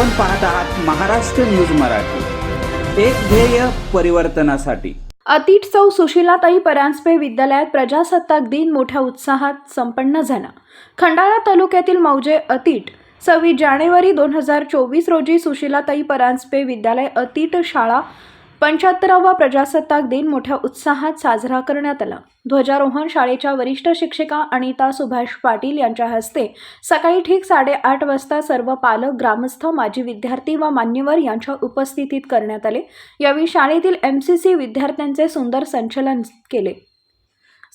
आपण पाहत आहात महाराष्ट्र न्यूज मराठी. एक ध्येय परिवर्तनासाठी. अतीट सुशीलाताई परांजपे विद्यालयात प्रजासत्ताक दिन मोठ्या उत्साहात संपन्न झाला. खंडाळा तालुक्यातील मौजे अतीट सव्वीस जानेवारी दोन हजार चोवीस रोजी सुशीलाताई परांजपे विद्यालय अतीट शाळा पंच्याहत्तरावा प्रजासत्ताक दिन मोठ्या उत्साहात साजरा करण्यात आला. ध्वजारोहण शाळेच्या वरिष्ठ शिक्षिका अनिता सुभाष पाटील यांच्या हस्ते सकाळी ठीक साडेआठ वाजता सर्व पालक ग्रामस्थ माजी विद्यार्थी व मान्यवर यांच्या उपस्थितीत करण्यात आले. यावेळी शाळेतील एम सी सी विद्यार्थ्यांचे सुंदर संचलन केले.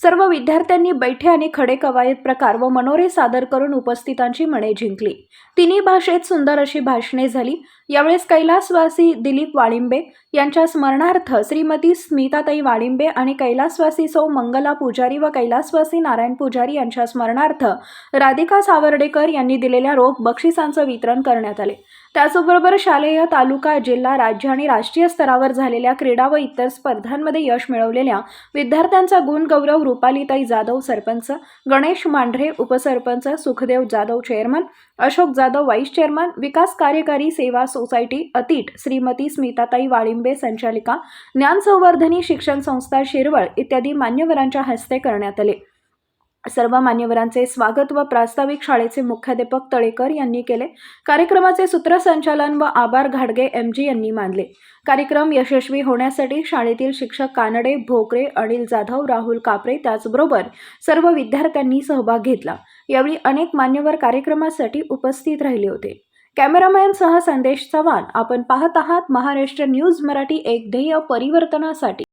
सर्व विद्यार्थ्यांनी बैठे आणि खडे कवायत प्रकार व मनोरे सादर करून उपस्थितांची मने जिंकली. तिन्ही भाषेत सुंदर अशी भाषणे झाली. यावेळेस कैलासवासी दिलीप वाळिंबे यांच्या स्मरणार्थ श्रीमती स्मिताताई वाळिंबे आणि कैलासवासी सौ मंगला पुजारी व कैलासवासी नारायण पुजारी यांच्या स्मरणार्थ राधिका सावर्डेकर यांनी दिलेल्या रोख बक्षिसांचं वितरण करण्यात आले. त्याचबरोबर शालेय तालुका जिल्हा राज्य आणि राष्ट्रीय स्तरावर झालेल्या क्रीडा व इतर स्पर्धांमध्ये यश मिळवलेल्या विद्यार्थ्यांचा गुणगौरव रुपालीताई जाधव सरपंच गणेश मांढरे उपसरपंच Sukhdev Jadhav chairman Ashok Jadhav vice chairman विकास कार्यकारी सेवा सोसायटी अतीट श्रीमती स्मिताताई वाळिंबे संचालिका ज्ञान संवर्धनी शिक्षण संस्था शिरवळ इत्यादी मान्यवरांच्या हस्ते करण्यात आले. सर्व मान्यवरांचे स्वागत व प्रास्ताविक शाळेचे मुख्याध्यापक तळेकर यांनी केले. कार्यक्रमाचे सूत्रसंचालन व आभार घाडगे एम जी यांनी मानले. कार्यक्रम यशस्वी होण्यासाठी शाळेतील शिक्षक कानडे भोकरे अनिल जाधव राहुल कापरे त्याचबरोबर सर्व विद्यार्थ्यांनी सहभाग घेतला. यावेळी अनेक मान्यवर कार्यक्रमासाठी उपस्थित राहिले होते. कॅमेरामॅन सह संदेश चव्हाण. आपण पाहत आहात महाराष्ट्र न्यूज मराठी एक ध्येय परिवर्तनासाठी.